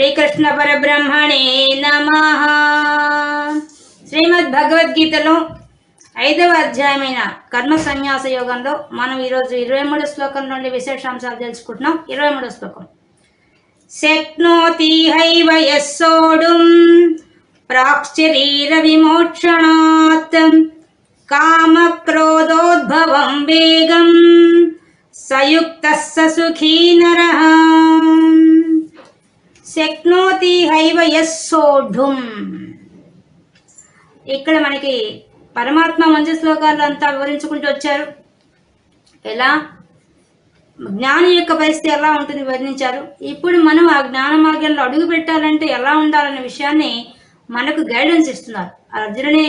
శ్రీకృష్ణ పరబ్రహ్మణే నమ. శ్రీమద్ భగవద్గీతలో ఐదవ అధ్యాయమైన కర్మ సన్యాస యోగంలో మనం ఈరోజు ఇరవై మూడు శ్లోకం నుండి విశేషాంశాలు తెలుసుకుంటున్నాం. ఇరవై మూడు శ్లోకం. శక్నోతి హైవ యస్సోడుం ప్రాక్శరీర విమోక్షణాత్ కామ క్రోధోద్భవం వేగం సయుక్త సుఖీ నరహం శక్నోతి హైవ యస్సోఢుం ఇక్కడ మనకి పరమాత్మ మంచి శ్లోకాలు అంతా వివరించుకుంటూ వచ్చారు. ఎలా? జ్ఞానం యొక్క పరిస్థితి ఎలా ఉంటుంది వర్ణించారు ఇప్పుడు మనం ఆ జ్ఞాన మార్గంలో అడుగు పెట్టాలంటే ఎలా ఉండాలనే విషయాన్ని మనకు గైడెన్స్ ఇస్తున్నారు. అర్జునుని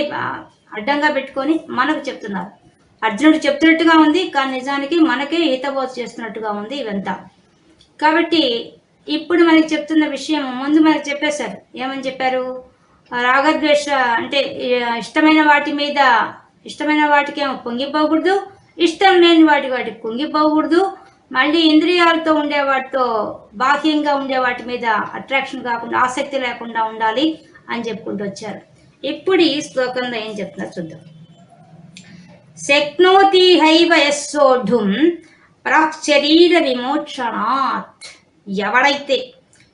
అడ్డంగా పెట్టుకొని మనకు చెప్తున్నారు. అర్జునుడు చెప్తున్నట్టుగా ఉంది కానీ నిజానికి మనకే ఈతబోధ చేస్తున్నట్టుగా ఉంది ఇవంతా కాబట్టి ఇప్పుడు మనకి చెప్తున్న విషయం ముందు మనకి చెప్పేశారు. ఏమని చెప్పారు? రాగద్వేష అంటే ఇష్టమైన వాటి మీద ఇష్టమైన వాటికి ఏమో పొంగిపోకూడదు ఇష్టం లేని వాటి వాటికి పొంగిపోకూడదు మళ్ళీ ఇంద్రియాలతో ఉండే వాటితో బాహ్యంగా ఉండే వాటి మీద అట్రాక్షన్ కాకుండా ఆసక్తి లేకుండా ఉండాలి అని చెప్పుకుంటూ వచ్చారు. ఇప్పుడు ఈ శ్లోకంలో ఏం చెప్తున్నారు చూద్దాం. శక్నోతి హైవ యస్సోఢుం ప్రాక్శరీర విమోక్షణాత్ ఎవడైతే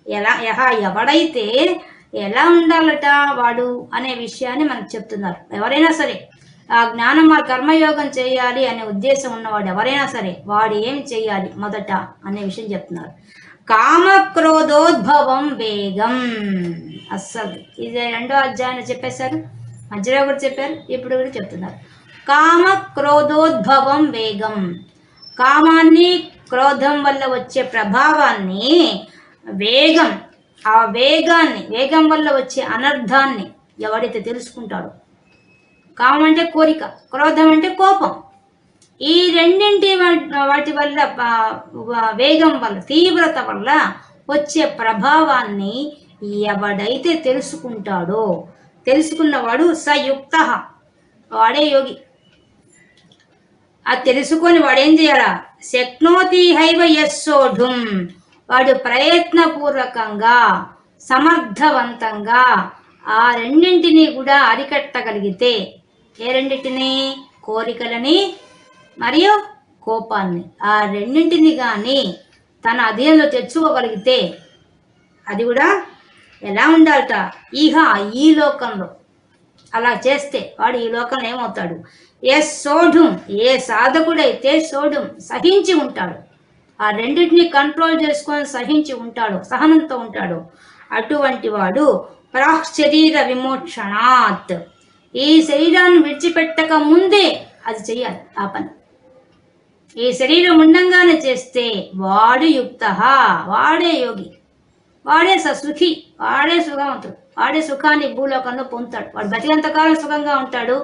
ఎలా యహ ఎవడైతే ఎలా ఉండాలట వాడు అనే విషయాన్ని మనకు చెప్తున్నారు. ఎవరైనా సరే ఆ జ్ఞానం ఆ కర్మయోగం చేయాలి అనే ఉద్దేశం ఉన్నవాడు ఎవరైనా సరే వాడు ఏం చేయాలి మొదట అనే విషయం చెప్తున్నారు. కామ క్రోధోద్భవం వేగం. అస్సలు ఇది రెండో అధ్యాయంలో చెప్పేశారు. మధ్యలో కూడా చెప్పారు ఇప్పుడు కూడా చెప్తున్నారు. కామ క్రోధోద్భవం వేగం. కామాన్ని క్రోధం వల్ల వచ్చే ప్రభావాన్ని వేగం ఆ వేగాన్ని వేగం వల్ల వచ్చే అనర్థాన్ని ఎవడైతే తెలుసుకుంటాడో కామం అంటే కోరిక క్రోధం అంటే కోపం. ఈ రెండింటి వాటి వల్ల వేగం వల్ల తీవ్రత వల్ల వచ్చే ప్రభావాన్ని ఎవడైతే తెలుసుకుంటాడో తెలుసుకున్నవాడు సయుక్త. వాడే యోగి. అది తెలుసుకొని వాడు ఏం చేయాలా? శక్నోతి హైవ యస్సోఢుం. వాడు ప్రయత్నపూర్వకంగా సమర్థవంతంగా ఆ రెండింటిని కూడా అరికట్టగలిగితే ఏ రెండింటిని? కోరికలని మరియు కోపాన్ని. ఆ రెండింటిని కానీ తన అధీనంలో తెచ్చుకోగలిగితే అది కూడా ఎలా ఉండాలట? ఇహ ఈ లోకంలో. అలా చేస్తే వాడు ఈ లోకంలో ఏమవుతాడు? ఏ సోడుం ఏ సాధకుడైతే సోడుం సహించి ఉంటాడు ఆ రెండింటిని కంట్రోల్ చేసుకొని సహించి ఉంటాడు సహనంతో ఉంటాడు అటువంటి వాడు ప్రాశరీర విమోక్షణాత్ ఈ శరీరాన్ని విడిచిపెట్టక ముందే అది చెయ్యాలి ఆ పని. ఈ శరీరం ఉండంగానే చేస్తే వాడు యుక్త వాడే యోగి వాడే సుఖి వాడే సుఖవంతుడు వాడే సుఖాన్ని భూలోకంలో పొందుతాడు. వాడు బతికంతకాలం సుఖంగా ఉంటాడు?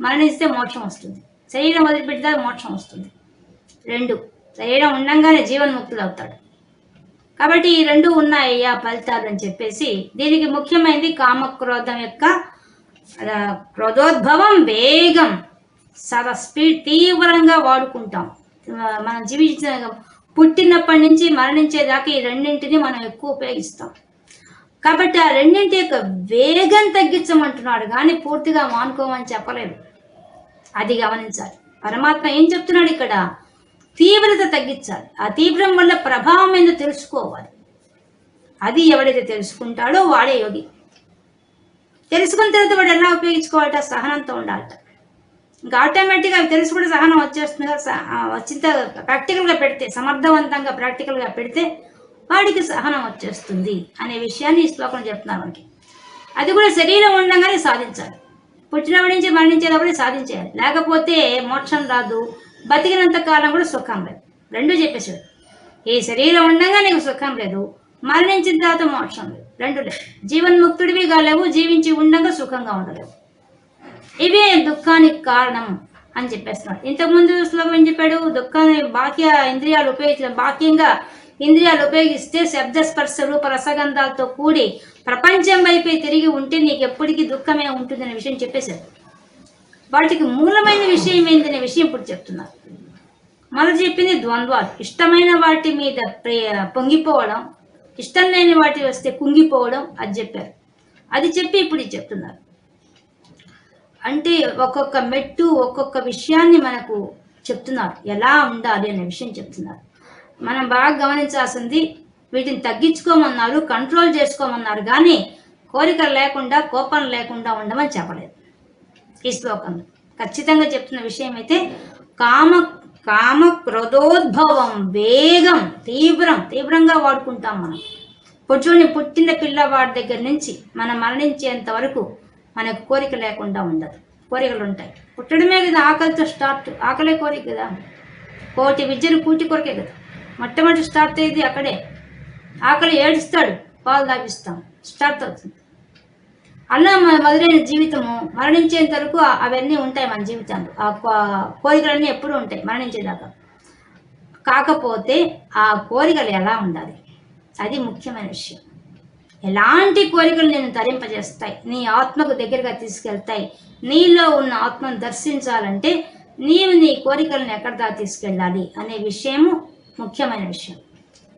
మరణిస్తే మోక్షం వస్తుంది. శరీరం వదిలిపెడితే మోక్షం వస్తుంది. రెండు శరీరం ఉండంగానే జీవన్ముక్తుడు అవుతాడు కాబట్టి ఈ రెండు ఉన్నాయి ఆ ఫలితాలు అని చెప్పేసి దీనికి ముఖ్యమైనది కామక్రోధం యొక్క క్రోధోద్భవం వేగం చాలా స్పీడ్ తీవ్రంగా వాడుకుంటాం. మనం జీవించిన పుట్టినప్పటి నుంచి మరణించేదాకా ఈ రెండింటిని మనం ఎక్కువ ఉపయోగిస్తాం. కాబట్టి ఆ రెండింటి యొక్క వేగం తగ్గించమంటున్నాడు కానీ పూర్తిగా మానుకోమని చెప్పలేదు అది గమనించాలి. పరమాత్మ ఏం చెప్తున్నాడు ఇక్కడ? తీవ్రత తగ్గించాలి. ఆ తీవ్రం వల్ల ప్రభావం ఏందో తెలుసుకోవాలి. అది ఎవడైతే తెలుసుకుంటాడో వాడే యోగి. తెలుసుకున్న తర్వాత వాడు ఎలా ఉపయోగించుకోవాలట? సహనంతో ఉండాలట. ఇంకా ఆటోమేటిక్గా అవి తెలుసు కూడా సహనం వచ్చేస్తుంది? వచ్చిన ప్రాక్టికల్గా పెడితే సమర్థవంతంగా ప్రాక్టికల్గా పెడితే వాడికి సహనం వచ్చేస్తుంది అనే విషయాన్ని ఈ శ్లోకం చెప్తున్నారు మనకి. అది కూడా శరీరం ఉండగానే సాధించాలి. పుట్టినప్పటి నుంచి మరణించేటప్పుడు సాధించేయాలి. లేకపోతే మోక్షం రాదు. బతికినంత కాలం కూడా సుఖం లేదు. రెండు చెప్పేశాడు. ఈ శరీరం ఉండగా నీకు సుఖం లేదు. మరణించిన తర్వాత మోక్షం లేదు. రెండు లేదు జీవన్ముక్తుడివి కాలేవు జీవించి ఉండగా సుఖంగా ఉండలేవు. ఇవే దుఃఖానికి కారణం అని చెప్పేస్తున్నాడు. ఇంతకుముందు శ్లోకం ఏం చెప్పాడు? దుఃఖాన్ని బాక్య ఇంద్రియాలు ఉపయోగించిన బాక్యంగా ఇంద్రియాలు ఉపయోగిస్తే శబ్ద స్పర్శ రూప రసగంధాలతో కూడి ప్రపంచం వైపే తిరిగి ఉంటే నీకు ఎప్పటికీ దుఃఖమే ఉంటుందనే విషయం చెప్పేశారు. వాటికి మూలమైన విషయం ఏందనే విషయం ఇప్పుడు చెప్తున్నారు. మళ్ళీ చెప్పింది ద్వంద్వాలు. ఇష్టమైన వాటి మీద పొంగిపోవడం ఇష్టం లేని వాటి వస్తే కుంగిపోవడం అది చెప్పారు. అది చెప్పి ఇప్పుడు చెప్తున్నారు. అంటే ఒక్కొక్క మెట్టు ఒక్కొక్క విషయాన్ని మనకు చెప్తున్నారు. ఎలా ఉండాలి అనే విషయం చెప్తున్నారు. మనం బాగా గమనించాల్సింది వీటిని తగ్గించుకోమన్నారు కంట్రోల్ చేసుకోమన్నారు కానీ కోరికలు లేకుండా కోపం లేకుండా ఉండమని చెప్పలేదు. ఈ శ్లోకంలో. ఖచ్చితంగా చెప్తున్న విషయం అయితే కామ కామ క్రోధోద్భవం వేగం తీవ్రం తీవ్రంగా వాడుకుంటాం మనం. పొచ్చుని పుట్టిన పిల్లవాడి దగ్గర నుంచి మనం మరణించేంత వరకు మనకు కోరిక లేకుండా ఉండదు. కోరికలు ఉంటాయి. పుట్టడమే కదా ఆకలితో స్టార్ట్ ఆకలే కోరిక కదా. కోటి విద్యను కూటి కొరకే కదా. మొట్టమొదటి స్టార్ట్ అయ్యేది అక్కడే. ఆకలి ఏడుస్తాడు పాలు తాగిస్తాం. స్టార్ట్ అవుతుంది. అలా మన మొదలైన జీవితము మరణించేంత వరకు అవన్నీ ఉంటాయి మన జీవితంలో. ఆ కో- కోరికలన్నీ ఎప్పుడూ ఉంటాయి మరణించేదాకా. కాకపోతే ఆ కోరికలు ఎలా ఉండాలి? అది ముఖ్యమైన విషయం. ఎలాంటి కోరికలు నేను తరింపజేస్తాయి? నీ ఆత్మకు దగ్గరగా తీసుకెళ్తాయి. నీలో ఉన్న ఆత్మను దర్శించాలంటే నీవు నీ కోరికలను ఎక్కడ దా తీసుకెళ్ళాలి అనే విషయము ముఖ్యమైన విషయం.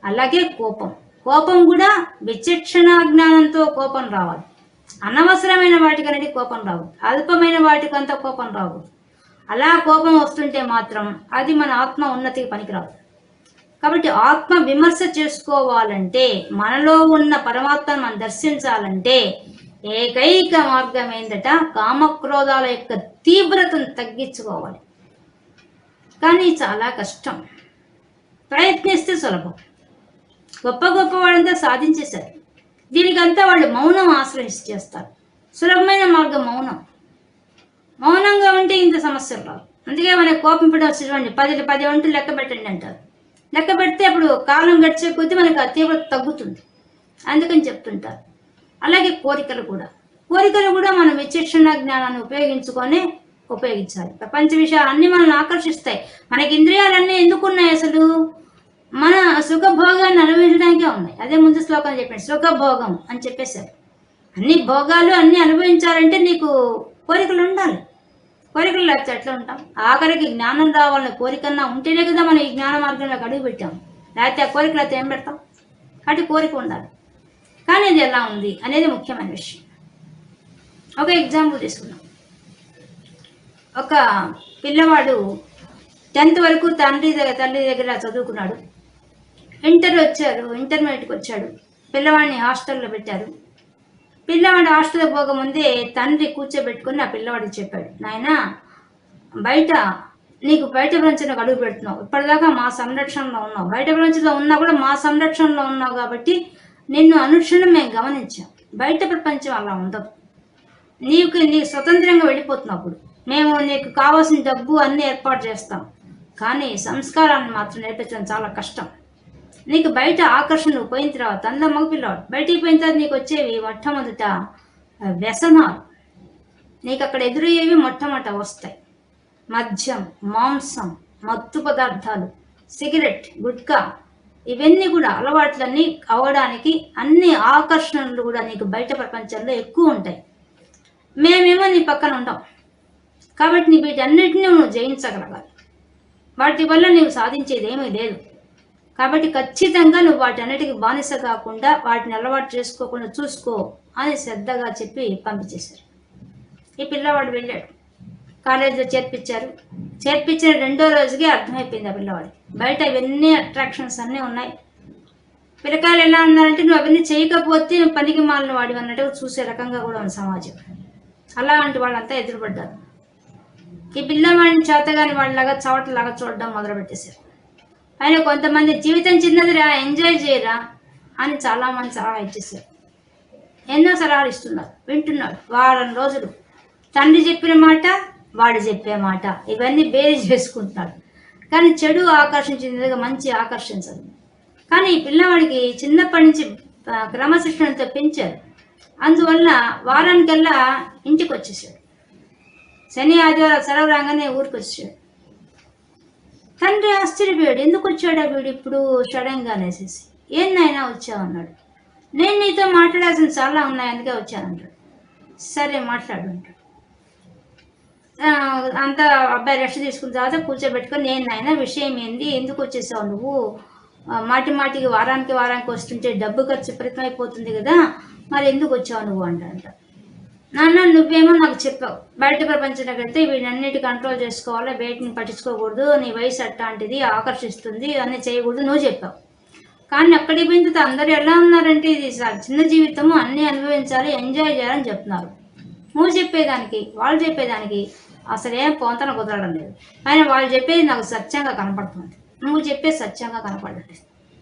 అలాగే కోపం. కోపం కూడా విచక్షణ జ్ఞానంతో కోపం రావాలి. అనవసరమైన వాటికనేది కోపం రావు. అల్పమైన వాటికంత కోపం రావు. అలా కోపం వస్తుంటే మాత్రం అది మన ఆత్మ ఉన్నతికి పనికిరాదు. కాబట్టి ఆత్మ విమర్శ చేసుకోవాలంటే మనలో ఉన్న పరమాత్మను మనం దర్శించాలంటే ఏకైక మార్గం ఏంటట కామక్రోధాల యొక్క తీవ్రతను తగ్గించుకోవాలి. కానీ చాలా కష్టం. ప్రయత్నిస్తే సులభం. గొప్ప గొప్ప వాళ్ళంతా సాధించేశారు. దీనికంతా వాళ్ళు మౌనం ఆశ్రయించేస్తారు సులభమైన మార్గం మౌనం. మౌనంగా ఉంటే ఇంత సమస్యలు రావు. అందుకే మనకు కోపం పడి చూడండి పది పది వంటలు లెక్క పెట్టండి అంటారు. లెక్క పెడితే అప్పుడు కాలం గడిచే కొద్దీ మనకు ఆ తీవ్రత తగ్గుతుంది. అందుకని చెప్తుంటారు. అలాగే కోరికలు కూడా. కోరికలు కూడా మనం విచక్షణ జ్ఞానాన్ని ఉపయోగించుకొని ఉపయోగించాలి. ప్రపంచ విషయాలు అన్నీ మనల్ని ఆకర్షిస్తాయి. మనకి ఇంద్రియాలన్నీ ఎందుకు ఉన్నాయి అసలు? మన సుఖభోగాన్ని అనుభవించడానికే ఉన్నాయి. అదే ముందు శ్లోకం చెప్పాడు సుఖభోగం అని చెప్పేశారు. అన్ని భోగాలు అన్ని అనుభవించాలంటే నీకు కోరికలు ఉండాలి. కోరికలు లేకపోతే ఎట్లా ఉంటాం? ఆఖరికి జ్ఞానం రావాలనే కోరికన్నా ఉంటేనే కదా మనం ఈ జ్ఞాన మార్గంలోకి అడుగు పెట్టాం. లేకపోతే ఆ కోరికలు అయితే ఏం పెడతాం? కాబట్టి కోరిక ఉండాలి. కానీ ఇది ఎలా ఉంది అనేది ముఖ్యమైన విషయం. ఒక ఎగ్జాంపుల్ తీసుకుందాం. ఒక పిల్లవాడు టెన్త్ వరకు తండ్రి దగ్గర తల్లి దగ్గర చదువుకున్నాడు. ఇంటర్ వచ్చారు ఇంటర్మీడియట్కి వచ్చాడు. పిల్లవాడిని హాస్టల్లో పెట్టారు. పిల్లవాడు హాస్టల్కి పోకముందే తండ్రి కూర్చోబెట్టుకుని ఆ పిల్లవాడికి చెప్పాడు నాయన బయట నీకు బయట ప్రపంచంలో అడుగు పెడుతున్నావు. ఇప్పటిదాకా మా సంరక్షణలో ఉన్నావు. బయట ప్రపంచంలో ఉన్నా కూడా మా సంరక్షణలో ఉన్నావు కాబట్టి నిన్ను అనుక్షణం మేము గమనించాం. బయట ప్రపంచం అలా ఉండదు. నీకు నీకు స్వతంత్రంగా వెళ్ళిపోతున్నావు అప్పుడు. మేము నీకు కావాల్సిన డబ్బు అన్నీ ఏర్పాటు చేస్తాం. కానీ సంస్కారాన్ని మాత్రం నేర్పించడం చాలా కష్టం. నీకు బయట ఆకర్షణ పోయిన తర్వాత అందులో మగపిల్లవాడు. బయటికి పోయిన తర్వాత నీకు వచ్చేవి మొట్టమొదట వ్యసనాలు. నీకు అక్కడ ఎదురయ్యేవి మొట్టమొదట వస్తాయి. మద్యం మాంసం మత్తు పదార్థాలు సిగరెట్ గుట్కా. ఇవన్నీ కూడా అలవాట్లన్నీ అవ్వడానికి అన్ని ఆకర్షణలు కూడా నీకు బయట ప్రపంచంలో ఎక్కువ ఉంటాయి. మేమేమో నీ పక్కన ఉంటాం కాబట్టి నీ వీటన్నిటిని నువ్వు జయించగలగాలి. వాటి వల్ల నీవు సాధించేది ఏమీ లేదు. కాబట్టి ఖచ్చితంగా నువ్వు వాటన్నిటికి బానిస కాకుండా వాటిని అలవాటు చేసుకోకుండా చూసుకో అని శ్రద్ధగా చెప్పి పంపించేశారు. ఈ పిల్లవాడు వెళ్ళాడు. కాలేజీలో చేర్పించారు. చేర్పించిన రెండో రోజుకే అర్థమైపోయింది ఆ పిల్లవాడికి. బయట ఇవన్నీ అట్రాక్షన్స్ అన్నీ ఉన్నాయి. పిల్లకాయలు ఎలా ఉన్నారంటే నువ్వు అవన్నీ చేయకపోతే పనికి మాలిన వాడి అన్నట్టుగా చూసే రకంగా కూడా ఉంది సమాజం. అలాంటి వాళ్ళంతా ఎదురుపడ్డారు. ఈ పిల్లవాడిని చేతగాని వాళ్ళలాగా చవటలాగా చూడడం మొదలుపెట్టేశారు. ఆయన కొంతమంది జీవితం చిన్నదిరా ఎంజాయ్ చేయరా అని చాలామంది సలహా ఇచ్చేసారు ఎన్నో సలహాలు ఇస్తున్నారు వింటున్నారు. వారం రోజులు తండ్రి చెప్పిన మాట వాడు చెప్పే మాట. ఇవన్నీ బేరీ చేసుకుంటున్నాడు కానీ చెడు ఆకర్షించినదిగా మంచి ఆకర్షించదు కానీ ఈ పిల్లవాడికి చిన్నప్పటి నుంచి క్రమశిక్షణతో పెంచారు. అందువల్ల వారానికల్లా ఇంటికి వచ్చేసాడు శని ఆదివారం సెలవు రాగానే ఊరికి వచ్చాడు తండ్రి ఆశ్చర్యపోయాడు. ఎందుకు వచ్చాడా వీడు ఇప్పుడు? సడన్గా అనేసేసి ఏందైనా వచ్చావు? అన్నాడు. నేను నీతో మాట్లాడాల్సిన చాలా ఉన్నాయి అందుకే వచ్చానంటాడు సరే మాట్లాడు అంటాడు. అంతా అబ్బాయి రెస్ట్ తీసుకున్న తర్వాత కూర్చోబెట్టుకొని నేను నాయన విషయం ఏంది? ఎందుకు వచ్చేసావు నువ్వు? మాటి మాటికి వారానికి వారానికి వస్తుంటే డబ్బు ఖర్చు విపరీతం అయిపోతుంది కదా మరి ఎందుకు వచ్చావు నువ్వు? అంట నాన్న నువ్వేమో నాకు చెప్పావు. బయట ప్రపంచంలోకి వెళ్తే వీటన్నిటి కంట్రోల్ చేసుకోవాలి. బయటని పట్టించుకోకూడదు. నీ వయసు అట్లాంటిది ఆకర్షిస్తుంది. అన్నీ చేయకూడదు. నువ్వు చెప్పావు. కానీ అక్కడికి పోయిన తర్వాత అందరూ ఎలా ఉన్నారంటే ఇది చిన్న జీవితము. అన్నీ అనుభవించాలి ఎంజాయ్ చేయాలని చెప్తున్నారు. నువ్వు చెప్పేదానికి వాళ్ళు చెప్పేదానికి అసలేం పొంతన కుదరడం లేదు. కానీ వాళ్ళు చెప్పేది నాకు సత్యంగా కనపడుతుంది. నువ్వు చెప్పేది సత్యంగా కనపడలేదు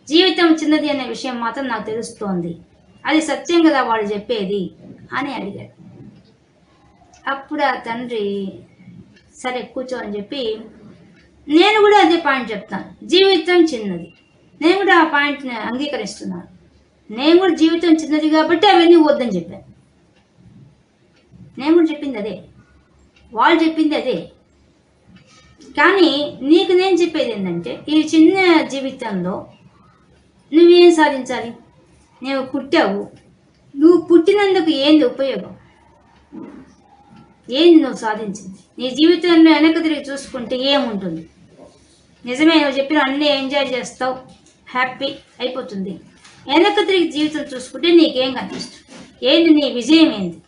జీవితం చిన్నది అనే విషయం మాత్రం నాకు తెలుస్తోంది. అది సత్యం కదా వాళ్ళు చెప్పేది అని అడిగాడు. అప్పుడు ఆ తండ్రి? సరే కూర్చో అని చెప్పి నేను కూడా అదే పాయింట్ చెప్తాను. జీవితం చిన్నది. నేను కూడా ఆ పాయింట్ని అంగీకరిస్తున్నాను. నేను కూడా జీవితం చిన్నది కాబట్టి అవన్నీ వద్దని చెప్పాను. నేను కూడా చెప్పింది అదే. వాళ్ళు చెప్పింది అదే. కానీ నీకు నేను చెప్పేది ఏంటంటే ఈ చిన్న జీవితంలో నువ్వేం సాధించాలి? నువ్వు పుట్టావు. నువ్వు పుట్టినందుకు ఏంది ఉపయోగం? ఏంది నువ్వు సాధించింది? నీ జీవితంలో వెనక తిరిగి చూసుకుంటే ఏముంటుంది? నిజమే నువ్వు చెప్పిన అన్నీ ఎంజాయ్ చేస్తావు. హ్యాపీ అయిపోతుంది. వెనక తిరిగి జీవితం చూసుకుంటే నీకేం కనిపిస్తుంది? ఏంది నీ విజయం ఏంది?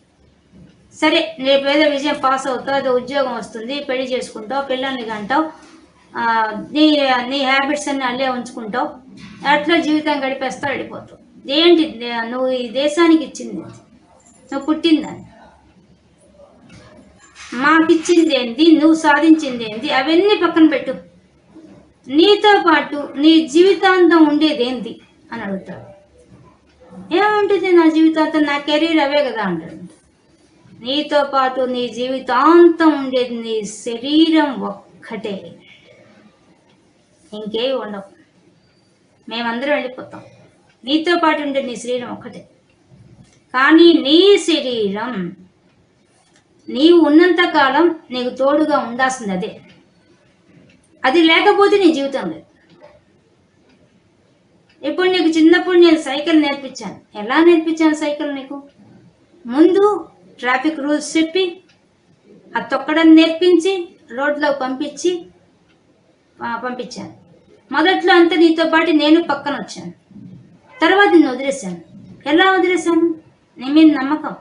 సరే రేపు ఏదో విజయం పాస్ అవుతావు ఏదో ఉద్యోగం వస్తుంది పెళ్ళి చేసుకుంటావు పిల్లల్ని కంటావు నీ నీ హ్యాబిట్స్ అన్ని అల్లే ఉంచుకుంటావు. అట్లా జీవితం గడిపేస్తావు వెళ్ళిపోతావు. ఏంటి నువ్వు ఈ దేశానికి ఇచ్చింది? నువ్వు పుట్టిందని మాకిచ్చింది ఏంది? నువ్వు సాధించింది ఏంది? అవన్నీ పక్కన పెట్టు. నీతో పాటు నీ జీవితాంతం ఉండేది ఏంది? అని అడుగుతాడు. ఏముంటుంది నా జీవితాంతం? నా కెరీర్ అవే కదా అంటాడు. నీతో పాటు నీ జీవితాంతం ఉండేది నీ శరీరం ఒక్కటే. ఇంకే ఉండవు. మేమందరం వెళ్ళిపోతాం. నీతో పాటు ఉండే నీ శరీరం ఒక్కటే. కానీ నీ శరీరం నీవు ఉన్నంత కాలం నీకు తోడుగా ఉండాల్సింది అదే. అది లేకపోతే నీ జీవితం లేదు. ఇప్పుడు నీకు చిన్నప్పుడు నేను సైకిల్ నేర్పించాను. ఎలా నేర్పించాను సైకిల్ నీకు? ముందు ట్రాఫిక్ రూల్స్ చెప్పి ఆ తొక్కడం నేర్పించి రోడ్లో పంపించి పంపించాను. మొదట్లో అంతా నీతో పాటు నేను పక్కన వచ్చాను. తర్వాత నిన్ను వదిలేశాను. ఎలా వదిలేశాను? నీ మీద నమ్మకం.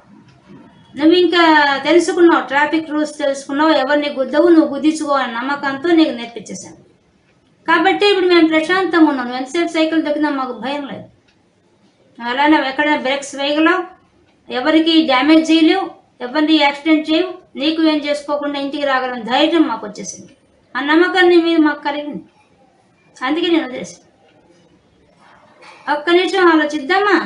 నువ్వు ఇంకా తెలుసుకున్నావు ట్రాఫిక్ రూల్స్ తెలుసుకున్నావు ఎవరిని గుద్దవు నువ్వు గుద్దించుకో అనే నమ్మకంతో నీకు నేర్పించేశాను. కాబట్టి ఇప్పుడు మేము ప్రశాంతంగా ఉన్నాం. నువ్వు ఎంతసేపు సైకిల్ దొక్కినా మాకు భయం లేదు. నువ్వు ఎక్కడైనా బ్రేక్స్ వేయగలవు. ఎవరికి డ్యామేజ్ చేయలేవు. ఎవరిని యాక్సిడెంట్ చేయవు. నీకు ఏం చేసుకోకుండా ఇంటికి రాగలం ధైర్యం మాకు వచ్చేసింది. ఆ నమ్మకాన్ని మీద మాకు కలిగింది. అందుకే నేను వదిలేసాను ఒక్క నిమిషం ఆలోచిద్దామా?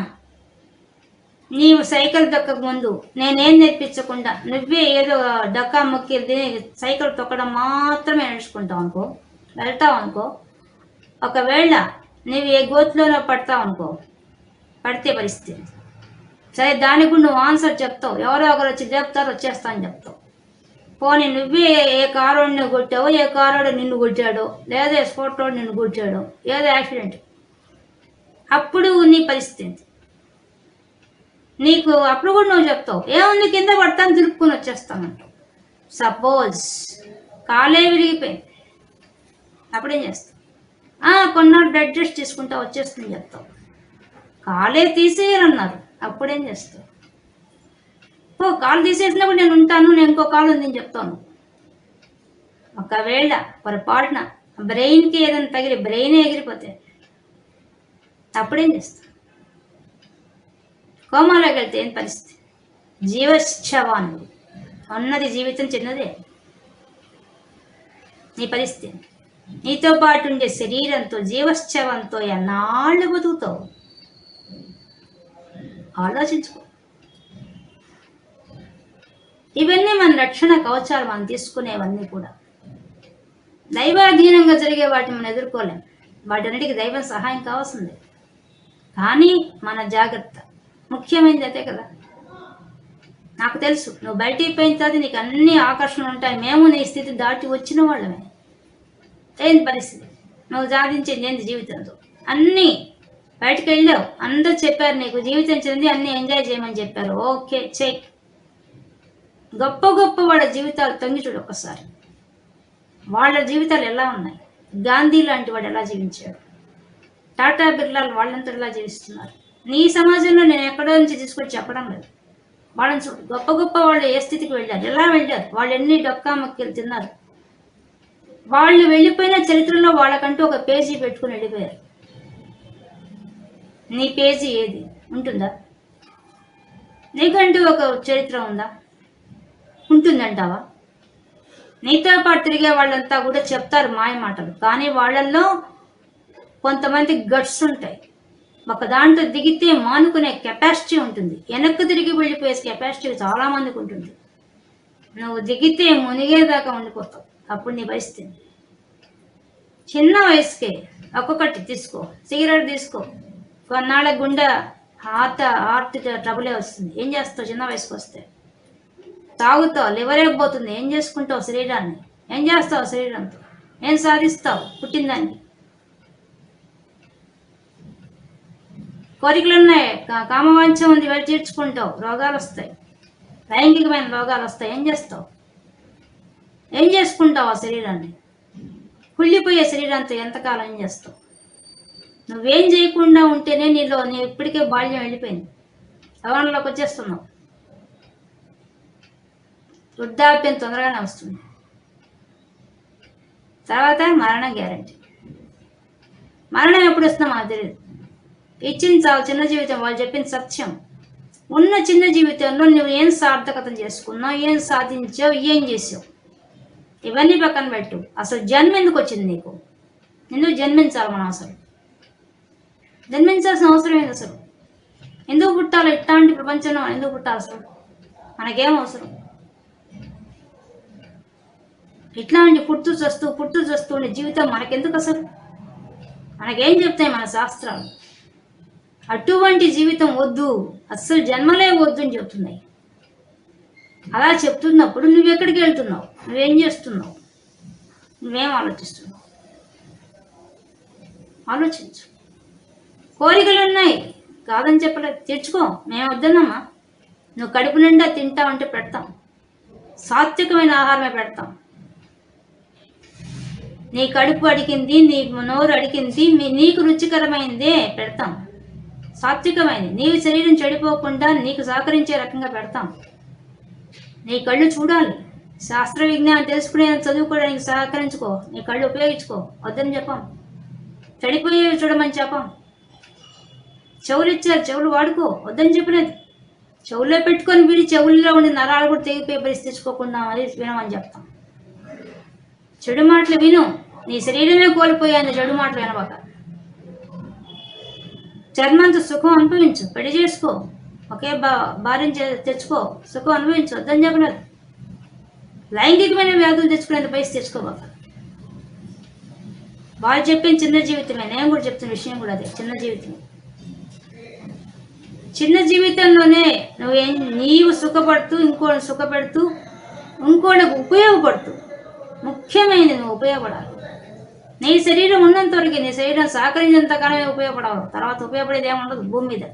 నీవు సైకిల్ తొక్కక ముందు నేనేం నేర్పించకుండా నువ్వే ఏదో డక్కా మొక్కిది సైకిల్ తొక్కడం మాత్రమే నేర్చుకుంటావు అనుకో వెళ్తావు అనుకో. ఒకవేళ నువ్వు ఏ గోతులోనో పడతావు అనుకో పడితే పరిస్థితి. సరే దానికి నువ్వు ఆన్సర్ చెప్తావు. ఎవరో ఒకరు వచ్చి చెప్తారు వచ్చేస్తా అని చెప్తావు. పోనీ నువ్వే ఏ కారోడిని కొట్టావో ఏ కారోడు నిన్ను కొట్టాడో లేదా ఏ స్పోర్ట్ రోడ్ నిన్ను కొట్టాడో ఏదో యాక్సిడెంట్. అప్పుడు నీ పరిస్థితి నీకు అప్పుడు కూడా నువ్వు చెప్తావు. ఏముంది? కింద పడతాను తిరుపుకొని వచ్చేస్తానంటావు సపోజ్ కాలే విరిగిపోయింది. అప్పుడేం చేస్తావు? కొన్నాడు కొన్నాళ్ళు బ్లడ్ టెస్ట్ తీసుకుంటా వచ్చేస్తుంది చెప్తావు. కాలే తీసేయాలన్నారు. అప్పుడేం చేస్తావు? ఓ కాలు తీసేసినప్పుడు నేను ఉంటాను నేను ఇంకో కాలు ఉందని చెప్తాను. ఒకవేళ పొరపాటున బ్రెయిన్కి ఏదైనా తగిలి బ్రెయిన్ ఎగిరిపోతే అప్పుడేం చేస్తావు? కోమాలోకి వెళ్తే ఏం పరిస్థితి? జీవశ్చవాను ఉన్నది జీవితం చిన్నదే నీ పరిస్థితి నీతో పాటు ఉండే శరీరంతో జీవశ్చవంతో ఎన్నాళ్ళు బతుకుతావు? ఆలోచించుకో. ఇవన్నీ మన రక్షణ కవచాలు మనం తీసుకునేవన్నీ కూడా. దైవాధీనంగా జరిగే వాటిని మనం ఎదుర్కోలేం. వాటన్నిటికీ దైవం సహాయం కావాల్సిందే. కానీ మన జాగ్రత్త. ముఖ్యమైనది అయితే కదా. నాకు తెలుసు నువ్వు బయటికి పోయిన తర్వాత నీకు అన్ని ఆకర్షణలు ఉంటాయి. మేము నీ స్థితి దాటి వచ్చిన వాళ్ళమే. లేని పరిస్థితి. నువ్వు సాధించింది ఏంది జీవితంతో. అన్నీ బయటికి వెళ్ళావు. అందరూ చెప్పారు నీకు జీవితం చెంది అన్నీ ఎంజాయ్ చేయమని చెప్పారు. ఓకే చెక్ గొప్ప గొప్ప వాళ్ళ జీవితాలు తొంగి చూడు ఒక్కసారి. వాళ్ళ జీవితాలు ఎలా ఉన్నాయి? గాంధీ లాంటి వాడు ఎలా జీవించాడు? టాటా బిర్లాలు వాళ్ళంతా ఎలా జీవిస్తున్నారు? నీ సమాజంలో నేను ఎక్కడో నుంచి తీసుకొచ్చి చెప్పడం లేదు. వాళ్ళని చూడు గొప్ప గొప్ప వాళ్ళు ఏ స్థితికి వెళ్ళారు? ఎలా వెళ్ళారు? వాళ్ళు ఎన్ని డొక్కా మొక్కలు తిన్నారు? వాళ్ళు వెళ్ళిపోయిన చరిత్రలో వాళ్ళకంటూ ఒక పేజీ పెట్టుకుని వెళ్ళిపోయారు. నీ పేజీ ఏది? ఉంటుందా? నీకంటూ ఒక చరిత్ర ఉందా? ఉంటుందంటావా? నీతో పాటు తిరిగే వాళ్ళంతా కూడా చెప్తారు మాయ మాటలు. కానీ వాళ్ళల్లో కొంతమంది గట్స్ ఉంటాయి. ఒక దాంట్లో దిగితే మానుకునే కెపాసిటీ ఉంటుంది. వెనక్కి తిరిగి వెళ్ళిపోయే కెపాసిటీ చాలా మందికి ఉంటుంది. నువ్వు దిగితే మునిగేదాకా ఉండిపోతావు. అప్పుడు నీ పరిస్థితి చిన్న వయసుకే ఒక్కొక్కటి తీసుకో. సిగరెట్ తీసుకో. కొన్నాళ్ళ గుండె హార్ట్ హార్ట్ ట్రబులే వస్తుంది. ఏం చేస్తావు చిన్న వయసుకు వస్తే? తాగుతావు లివర్ అయిపోతుంది ఏం చేసుకుంటావు శరీరాన్ని? ఏం చేస్తావు శరీరంతో? ఏం సాధిస్తావు పుట్టిందాన్ని? కోరికలు ఉన్నాయి కా- కామవాంఛ ఉంది వెళ్ళి తీర్చుకుంటావు. రోగాలు వస్తాయి. లైంగికమైన రోగాలు వస్తాయి. ఏం చేస్తావు? ఏం చేసుకుంటావు ఆ శరీరాన్ని? కుళ్ళిపోయే శరీరంతో ఎంతకాలం ఏం చేస్తావు? నువ్వేం చేయకుండా ఉంటేనే నీలో నీ ఇప్పటికే బాల్యం వెళ్ళిపోయింది. సవరణలోకి వచ్చేస్తున్నావు. వృద్ధాప్యం తొందరగానే వస్తుంది తర్వాత మరణం గ్యారంటీ. మరణం ఎప్పుడు వస్తుందో మాకు తెలియదు ఇచ్చిన చావు చిన్న జీవితం వాళ్ళు చెప్పిన సత్యం. ఉన్న చిన్న జీవితంలో నువ్వు ఏం సార్థకత చేసుకున్నావు ఏం సాధించావు ఏం చేసావు? ఇవన్నీ పక్కన పెట్టు. అసలు జన్మ ఎందుకు వచ్చింది నీకు? ఎందుకు జన్మించాలి మనం అసలు? జన్మించాల్సిన అవసరం ఏంది అసలు? ఎందుకు పుట్టాలి ఇట్లాంటి ప్రపంచంలో ఎందుకు పుట్టాలి అసలు? మనకేం అవసరం? ఇట్లాంటి పుట్టు చస్తూ పుట్టు చస్తూ ఉండే జీవితం మనకెందుకు అసలు? మనకేం చెప్తాయి మన శాస్త్రాలు? అటువంటి జీవితం వద్దు. అస్సలు జన్మలే వద్దు అని చెప్తున్నాయి. అలా చెప్తున్నప్పుడు నువ్వు ఎక్కడికి వెళ్తున్నావు? నువ్వేం చేస్తున్నావు? నువ్వేం ఆలోచిస్తున్నావు? ఆలోచించు. కోరికలు ఉన్నాయి. కాదని చెప్పలేదు తెచ్చుకో. మేము వద్దనమ్మా నువ్వు కడుపు నిండా తింటావంటే పెడతాం. సాత్వికమైన ఆహారమే పెడతాం. నీ కడుపు అడిగింది నీ నోరు అడిగింది మీ నీకు రుచికరమైందే పెడతాం. సాత్వికమైనది నీ శరీరం చెడిపోకుండా నీకు సహకరించే రకంగా పెడతాం. నీ కళ్ళు చూడాలి. శాస్త్ర విజ్ఞానం తెలుసుకునే చదువుకోవడానికి సహకరించుకో. నీ కళ్ళు ఉపయోగించుకో. వద్దని చెప్పాం. చెడిపోయేవి చూడమని చెప్పాం. చెవులు ఇచ్చారు. చెవులు వాడుకో. వద్దని చెప్పలేదు. చెవుల్లో పెట్టుకొని వీడి చెవుల్లో ఉండి నరాలు కూడా తెగిపోయే పరిస్థితి తెచ్చుకోకుండా అది వినమని చెప్తాం. చెడు మాటలు విను. నీ శరీరమే కోల్పోయాను చెడు మాటలు వినబాక చర్మంతో సుఖం అనుభవించు. పెళ్ళి చేసుకో. ఒకే బా భార్యను చే- తెచ్చుకో. సుఖం అనుభవించు. వద్దని చెప్పలేదు లైంగికమైన వ్యాధులు తెచ్చుకునేంత పైసి తెచ్చుకోబాక వాళ్ళు చెప్పిన చిన్న జీవితమే. నేను కూడా చెప్తున్న విషయం కూడా అదే. చిన్న జీవితమే. చిన్న జీవితంలోనే నువ్వేం నీవు సుఖపడుతూ ఇంకోటి సుఖపెడుతూ ఇంకోటికి ఉపయోగపడుతూ ముఖ్యమైనది నువ్వు ఉపయోగపడాలి. నీ శరీరం ఉన్నంత వరకు నీ శరీరం సహకరించినంతకాలమే ఉపయోగపడవు. తర్వాత ఉపయోగపడేది ఏముండదు? భూమి మీద.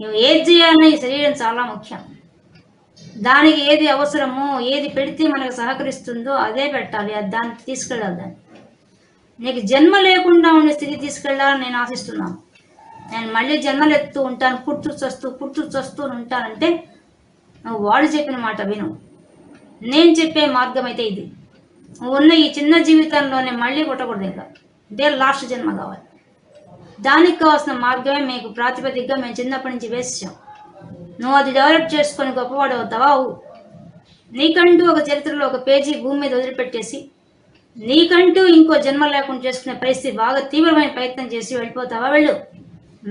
నువ్వు ఏది చేయాలన్నా ఈ శరీరం చాలా ముఖ్యం. దానికి ఏది అవసరమో ఏది పెడితే మనకు సహకరిస్తుందో అదే పెట్టాలి. అది దానికి తీసుకెళ్ళాలి దాన్ని. నీకు జన్మ లేకుండా ఉండే స్థితి తీసుకెళ్ళాలని నేను ఆశిస్తున్నాను. నేను మళ్ళీ జన్మలు ఎత్తూ ఉంటాను పుట్టు చస్తూ పుట్టు చస్తూ ఉంటానంటే నువ్వు వాళ్ళు చెప్పిన మాట విను. నేను చెప్పే మార్గం అయితే ఇది. ఉన్న ఈ చిన్న జీవితంలోనే మళ్ళీ పుట్టకూడదు ఇంకా. ఇదే లాస్ట్ జన్మ కావాలి. దానికి కావాల్సిన మార్గమే మీకు ప్రాతిపదికగా మేము చిన్నప్పటి నుంచి వేసాం నువ్వు అది డెవలప్ చేసుకొని గొప్పవాడు అవుతావా? నీకంటూ ఒక చరిత్రలో ఒక పేజీ భూమి మీద వదిలిపెట్టేసి నీకంటూ ఇంకో జన్మ లేకుండా చేసుకునే పరిస్థితి బాగా తీవ్రమైన ప్రయత్నం చేసి వెళ్ళిపోతావా వెళ్ళు?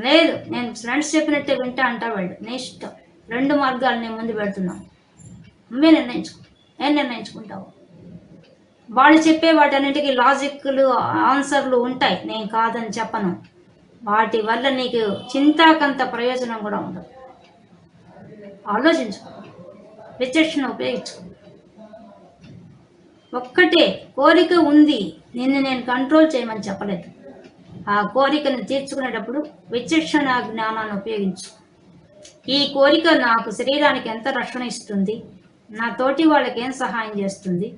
లేదు నేను ఫ్రెండ్స్ చెప్పినట్టే వింటా అంటా వెళ్ళు. నీ ఇష్టం. రెండు మార్గాలు నేను ముందు పెడుతున్నాను నువ్వే నిర్ణయించుకో. ఏం నిర్ణయించుకుంటావు. వాళ్ళు చెప్పే వాటన్నిటికీ లాజిక్లు ఆన్సర్లు ఉంటాయి. నేను కాదని చెప్పను. వాటి వల్ల నీకు చింతాకంత ప్రయోజనం కూడా ఉండదు. ఆలోచించుకో. విచక్షణ ఉపయోగించుకో. ఒక్కటే కోరిక ఉంది. నిన్ను నేను కంట్రోల్ చేయమని చెప్పలేదు. ఆ కోరికను తీర్చుకునేటప్పుడు విచక్షణ జ్ఞానాన్ని ఉపయోగించు ఈ కోరిక నాకు శరీరానికి ఎంత రక్షణ ఇస్తుంది? నా తోటి వాళ్ళకి ఏం సహాయం చేస్తుంది?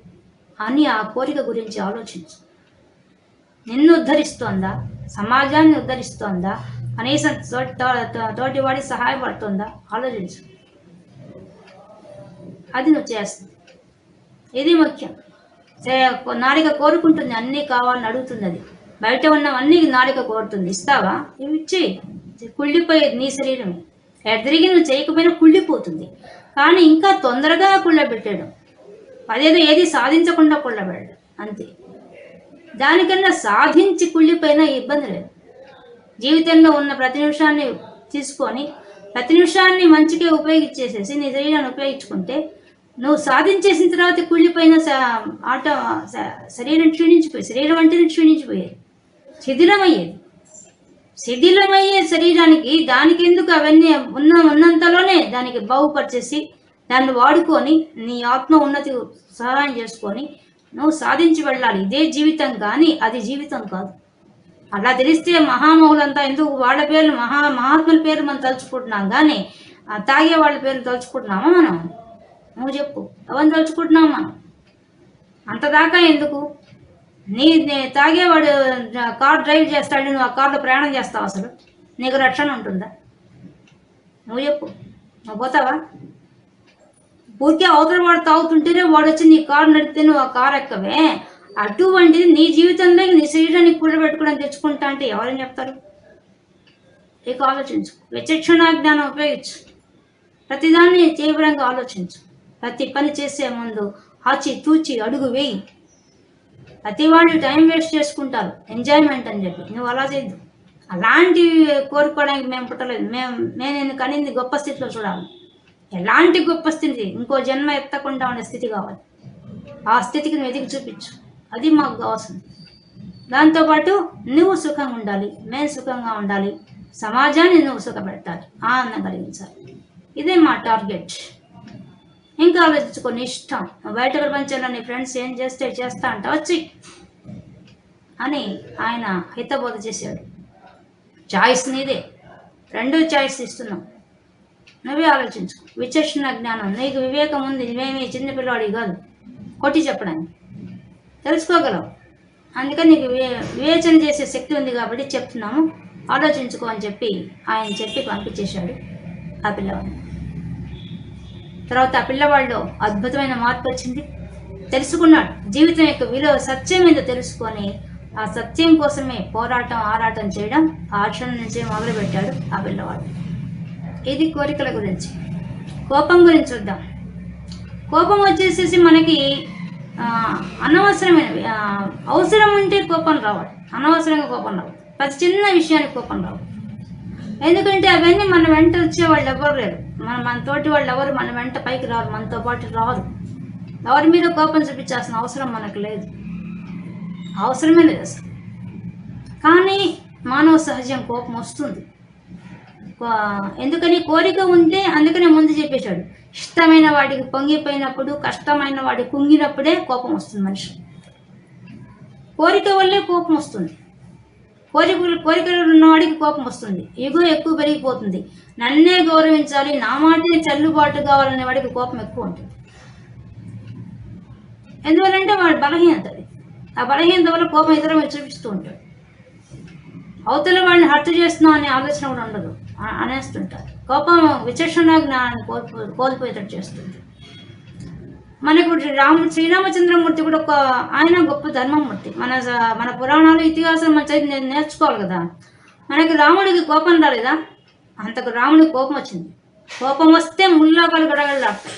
అని ఆ కోరిక గురించి ఆలోచించు. నిన్ను ఉద్ధరిస్తోందా సమాజాన్ని ఉద్ధరిస్తోందా? కనీసం తోటి తో- సహాయపడుతుందా? ఆలోచించు. అది నువ్వు చేస్తుంది ఇది ముఖ్యం. నాడిక కోరుకుంటుంది అన్నీ కావాలని అడుగుతుంది అది బయట ఉన్నవన్నీ నాడిక కోరుతుంది. ఇస్తావా? ఇవి ఇచ్చేయి? కుళ్ళిపోయేది నీ శరీరమే. ఎదిరిగి నువ్వు చేయకపోయినా కుళ్ళిపోతుంది. కానీ ఇంకా తొందరగా కుళ్ళబెట్టాడు అదేదో ఏది సాధించకుండా కుళ్ళబెట్టాడు అంతే. దానికన్నా సాధించి కుళ్ళిపోయినా ఇబ్బంది లేదు. జీవితంలో ఉన్న ప్రతి నిమిషాన్ని తీసుకొని ప్రతి నిమిషాన్ని మంచిగా ఉపయోగించేసేసి నీ శరీరాన్ని ఉపయోగించుకుంటే నువ్వు సాధించేసిన తర్వాత కుళ్ళిపోయిన ఆట శరీరం క్షీణించిపోయి శరీరం అంటేనే క్షీణించిపోయేది. శిథిలమయ్యేది. శిథిలమయ్యే శరీరానికి దానికి ఎందుకు అవన్నీ ఉన్న ఉన్నంతలోనే దానికి బాగుపరిచేసి దాన్ని వాడుకొని నీ ఆత్మ ఉన్నతి సహాయం చేసుకొని నువ్వు సాధించి వెళ్ళాలి. ఇదే జీవితం కానీ అది జీవితం కాదు. అలా తెలిస్తే మహామహులంతా ఎందుకు వాళ్ళ పేర్లు మహా మహాత్ముల పేర్లు మనం తలుచుకుంటున్నాం కానీ తాగే వాళ్ళ పేర్లు తలుచుకుంటున్నామా మనం? నువ్వు చెప్పు. ఎవరిని తలుచుకుంటున్నాం మనం అంతదాకా ఎందుకు? నీ నీ- తాగేవాడు కార్ డ్రైవ్ చేస్తాడు నువ్వు ఆ కార్లో ప్రయాణం చేస్తావు అసలు? నీకు రక్షణ ఉంటుందా? నువ్వు చెప్పు. నువ్వు పోతావా? ఊరికే అవతల వాడు తాగుతుంటేనే వాడు వచ్చి నీ కారు నడిపితే నువ్వు ఆ కారు ఎక్కవే? అటువంటిది నీ జీవితంలో నీ శరీరాన్ని కూడబెట్టుకోవడం తెచ్చుకుంటా అంటే ఎవరని చెప్తారు? ఇక ఆలోచించు. విచక్షణ జ్ఞానం ఉపయోగించు. ప్రతిదాన్ని తీవ్రంగా ఆలోచించు. ప్రతి పని చేసే ముందు ఆచి తూచి అడుగు వేయి. ప్రతి వాళ్ళు టైం వేస్ట్ చేసుకుంటారు. ఎంజాయ్మెంట్ అని చెప్పి. నువ్వు అలా చేయద్దు. అలాంటివి కోరుకోవడానికి మేము పుట్టలేదు. మేము నేను కనింది గొప్ప స్థితిలో చూడాలి. ఎలాంటి గొప్ప స్థితి? ఇంకో జన్మ ఎత్తకుండా ఉండే స్థితి కావాలి. ఆ స్థితికి నువ్వు ఎదిగి చూపించు. అది మాకు కావాల్సింది. దాంతోపాటు నువ్వు సుఖంగా ఉండాలి. మేము సుఖంగా ఉండాలి. సమాజాన్ని నువ్వు సుఖపెట్టాలి. ఆనందం కలిగించాలి. ఇదే మా టార్గెట్. ఇంకా ఆలోచించుకొని ఇష్టం. బయట ప్రపంచంలో నీ ఫ్రెండ్స్ ఏం చేస్తే చేస్తా అంట వచ్చి అని ఆయన హితబోధ చేశాడు. చాయిస్ నీదే. రెండో చాయిస్ ఇస్తున్నాం. నువ్వే ఆలోచించు. విచక్షణ జ్ఞానం. నీకు వివేకం ఉంది. నువ్వేమీ చిన్నపిల్లవాడి కాదు. కొట్టి చెప్పడానికి. తెలుసుకోగలవు. అందుకని నీకు వివే వివేచన చేసే శక్తి ఉంది కాబట్టి చెప్తున్నాము. ఆలోచించుకో అని చెప్పి ఆయన చెప్పి పంపించేశాడు ఆ పిల్లవాడిని. తర్వాత ఆ పిల్లవాడిలో అద్భుతమైన మార్పు వచ్చింది. తెలుసుకున్నాడు. జీవితం యొక్క విలువ సత్యం మీద తెలుసుకొని ఆ సత్యం కోసమే పోరాటం ఆరాటం చేయడం ఆ క్షణం నుంచే మొదలుపెట్టాడు ఆ పిల్లవాడు. ఇది కోరికల గురించి. కోపం గురించి చూద్దాం. కోపం వచ్చేసేసి మనకి అనవసరమైన అనవసరమైనవి అవసరం ఉంటే కోపం రావాలి. అనవసరంగా కోపం రావాలి. ప్రతి చిన్న విషయానికి కోపం రావాలి. ఎందుకంటే అవన్నీ మన వెంట వచ్చే వాళ్ళు ఎవరు లేరు. మన మన తోటి వాళ్ళు ఎవరు మన వెంట పైకి రారు మనతో పాటు రారు. ఎవరి మీద కోపం చూపించాల్సిన అవసరం మనకు లేదు. అవసరమే లేదు అసలు. కానీ మానవ సహజం కోపం వస్తుంది. ఎందుకని కోరిక ఉంటే అందుకనే ముందు చెప్పేశాడు. ఇష్టమైన వాడికి పొంగిపోయినప్పుడు కష్టమైన వాడికి కుంగినప్పుడే కోపం వస్తుంది మనిషి కోరిక వల్లే కోపం వస్తుంది. కోరికలు కోరికలు ఉన్నవాడికి కోపం వస్తుంది. ఎగువ ఎక్కువ పెరిగిపోతుంది. నన్నే గౌరవించాలి నా మాటే చల్లుబాటు కావాలనే వాడికి కోపం ఎక్కువ ఉంటుంది. ఎందువల్లంటే వాడి బలహీనత ఆ బలహీనత వల్ల కోపం ఇతర చూపిస్తూ ఉంటాడు. అవతల వాడిని హత్య చేస్తున్నాం అనే ఆలోచన కూడా ఉండదు. అనేస్తుంటారు. కోపం విచక్షణ జ్ఞానాన్ని కోల్పో కోల్పోయేటట్టు చేస్తుంది. మనకు రామ శ్రీరామచంద్రమూర్తి కూడా ఒక ఆయన గొప్ప ధర్మమూర్తి. మన మన పురాణాలు ఇతిహాసం మన చదివి నేర్చుకోవాలి కదా. మనకి రాముడికి కోపం రాలేదా? అంతకు రాముడికి కోపం వచ్చింది. కోపం వస్తే ముల్లోకాలు గడగడలాడతాయి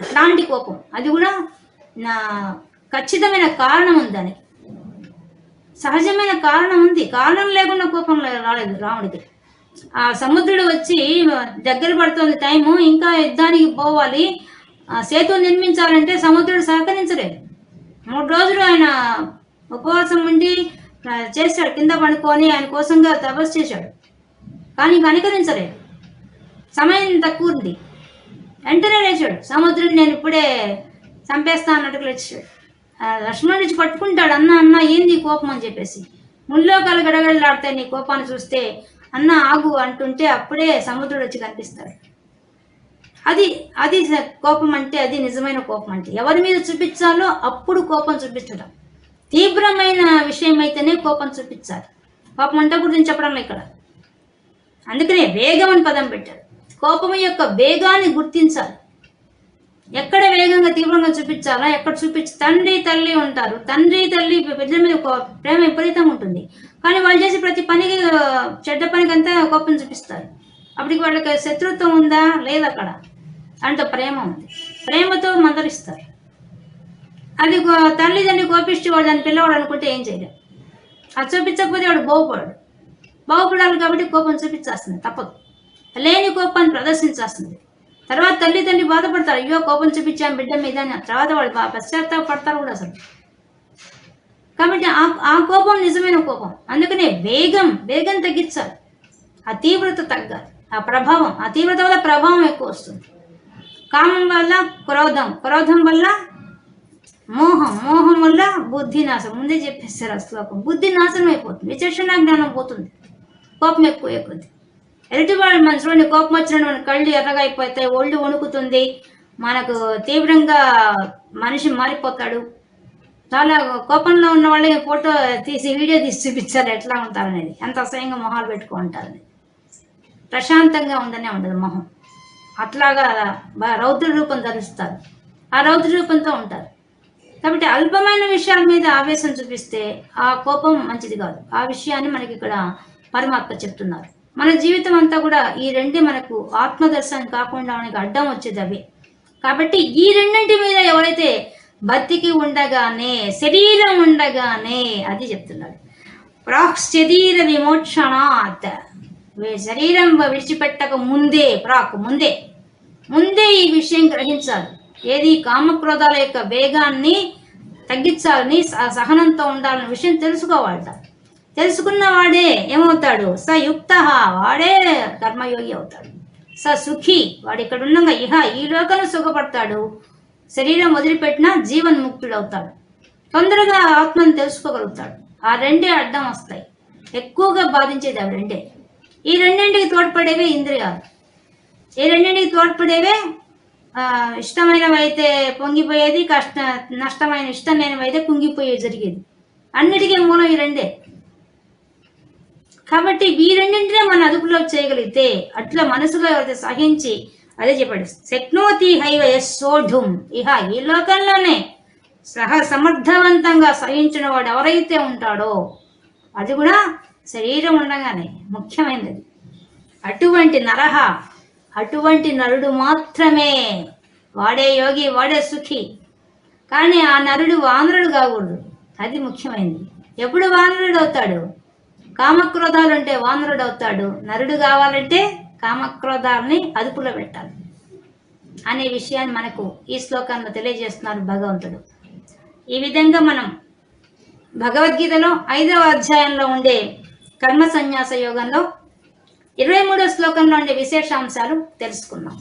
అట్లాంటి కోపం. అది కూడా నా ఖచ్చితమైన కారణం ఉంది దానికి. సహజమైన కారణం ఉంది. కారణం లేకుండా కోపం రాలేదు రాముడికి. ఆ సముద్రుడు వచ్చి దగ్గర పడుతుంది టైము ఇంకా యుద్ధానికి పోవాలి. ఆ సేతు నిర్మించాలంటే సముద్రుడు సహకరించలేదు. మూడు రోజులు ఆయన ఉపవాసం ఉండి చేశాడు కింద పడుకొని ఆయన కోసంగా తపస్సు చేశాడు. కానీ కనికరించలేదు సమయం తక్కువ ఉంది. వెంటనే లేచాడు. సముద్రుడు నేను ఇప్పుడే చంపేస్తా అన్నట్టుగా లేచాడు. లక్ష్మణుడి నుంచి పట్టుకుంటాడు. అన్న అన్న ఏంది కోపం అని చెప్పేసి. ముళ్ళో గడగడలాడితే నీ కోపాన్ని చూస్తే. అన్న ఆగు అంటుంటే అప్పుడే సముద్రుడు వచ్చి కనిపిస్తాడు. అది అది కోపం అంటే అది నిజమైన కోపం అంటే ఎవరి మీద చూపించాలో అప్పుడు కోపం చూపించడం. తీవ్రమైన విషయం అయితేనే కోపం చూపించాలి. కోపం అంటే గురించి చెప్పడం ఇక్కడ. అందుకనే వేగం అని పదం పెట్టారు. కోపం యొక్క వేగాన్ని గుర్తించాలి. ఎక్కడ వేగంగా తీవ్రంగా చూపించాలా? ఎక్కడ చూపించి తండ్రి తల్లి ఉంటారు. తండ్రి తల్లి బిడ్డల మీద ప్రేమ విపరీతం ఉంటుంది. కానీ వాళ్ళు చేసే ప్రతి పనికి చెడ్డ పనికి అంతా కోపం చూపిస్తారు. అప్పటికి వాళ్ళకి శత్రుత్వం ఉందా? లేదు అక్కడ. అంత ప్రేమ ఉంది. ప్రేమతో మందలిస్తారు. అది తల్లిదండ్రి కోపిష్టి వాడు దాన్ని పిల్లవాడు అనుకుంటే ఏం చేయలేం. అది చూపించకపోతే వాడు బాగుపడాడు. బాగుపడాలి కాబట్టి కోపం చూపించాల్సింది తప్పదు. లేని కోపాన్ని ప్రదర్శించాల్సింది తర్వాత తల్లిదండ్రి బాధపడతారు. అయ్యో కోపం చూపించాం బిడ్డ మీద తర్వాత వాళ్ళు పశ్చాత్తాపడతారు కూడా అసలు. కాబట్టి ఆ ఆ కోపం నిజమైన కోపం. అందుకనే వేగం వేగం తగ్గించాలి. ఆ తీవ్రత తగ్గాలి. ఆ ప్రభావం ఆ తీవ్రత వల్ల ప్రభావం ఎక్కువ వస్తుంది. కామం వల్ల క్రోధం క్రోధం వల్ల మోహం మోహం వల్ల బుద్ధి నాశనం. ముందే చెప్పేస్తారు ఆ శ్లోకం. బుద్ధి నాశనం అయిపోతుంది. విచక్షణ జ్ఞానం పోతుంది. కోపం ఎక్కువ అయిపోతుంది ఎదుటివాడు మన కోపం వచ్చిన మన కళ్ళు ఎర్రగా అయిపోతాయి ఒళ్ళు వణుకుతుంది. మనకు తీవ్రంగా మనిషి మారిపోతాడు. చాలా కోపంలో ఉన్న వాళ్ళకి ఫోటో తీసి వీడియో తీసి చూపించాలి ఎట్లా ఉంటారనేది. ఎంత అసహ్యంగా మొహాలు పెట్టుకో ఉంటారని. ప్రశాంతంగా ఉందనే ఉండదు మొహం. అట్లాగా రౌద్ర రూపం ధరిస్తారు. ఆ రౌద్ర రూపంతో ఉంటారు. కాబట్టి అల్పమైన విషయాల మీద ఆవేశం చూపిస్తే ఆ కోపం మంచిది కాదు. ఆ విషయాన్ని మనకి ఇక్కడ పరమాత్మ చెప్తున్నారు. మన జీవితం అంతా కూడా ఈ రెండే మనకు ఆత్మదర్శనం కాకుండా మనకి అడ్డం వచ్చేది అవే. కాబట్టి ఈ రెండింటి మీద ఎవరైతే బతికి ఉండగానే శరీరం ఉండగానే అది చెప్తున్నాడు. ప్రాక్ శరీర విమోక్షణాత్ శరీరం విడిచిపెట్టక ముందే ప్రాక్ ముందే ముందే ఈ విషయం గ్రహించాలి. ఏది కామక్రోధాల యొక్క వేగాన్ని తగ్గించాలని సహనంతో ఉండాలనే విషయం తెలుసుకోవాలట. తెలుసుకున్న వాడే ఏమవుతాడు? స యుక్త వాడే కర్మయోగి అవుతాడు. స సుఖి వాడు ఇక్కడ ఉండగా ఇహ ఈ లోకను సుఖపడతాడు. శరీరం వదిలిపెట్టినా జీవన్ ముక్తుడు అవుతాడు తొందరగా ఆత్మను తెలుసుకోగలుగుతాడు. ఆ రెండే అడ్డం వస్తాయి. ఎక్కువగా బాధించేది ఆ రెండే. ఈ రెండింటికి తోడ్పడేవే ఇంద్రియాలు. ఈ రెండింటికి తోడ్పడేవే ఆ, ఇష్టమైనవి అయితే పొంగిపోయేది కష్ట నష్టమైన ఇష్టం అయితే కుంగిపోయేది జరిగేది. అన్నిటికీ మూలం ఈ రెండే. కాబట్టి ఈ రెండింటినే మన అదుపులో చేయగలిగితే అట్లా మనసులో ఎవరైతే సహించి అదే చెప్పాడు. శక్నోతి హైవ సోఢుం. ఇహ ఈ లోకంలోనే సహ సమర్థవంతంగా సహించిన వాడు ఎవరైతే ఉంటాడో అది కూడా శరీరం ఉండగానే ముఖ్యమైనది. అటువంటి నరహ అటువంటి నరుడు మాత్రమే వాడే యోగి వాడే సుఖి. కానీ ఆ నరుడు వానరుడు కాకూడదు. అది ముఖ్యమైనది. ఎప్పుడు వానరుడు అవుతాడు కామక్రోధాలు ఉంటే వానరుడు అవుతాడు నరుడు కావాలంటే కామక్రోధాలని అదుపులో పెట్టాలి. అనే విషయాన్ని మనకు ఈ శ్లోకంలో తెలియజేస్తున్నారు భగవంతుడు. ఈ విధంగా మనం భగవద్గీతలో ఐదవ అధ్యాయంలో ఉండే కర్మ సన్యాస యోగంలో ఇరవై మూడో శ్లోకంలో ఉండే విశేషాంశాలు తెలుసుకున్నాం.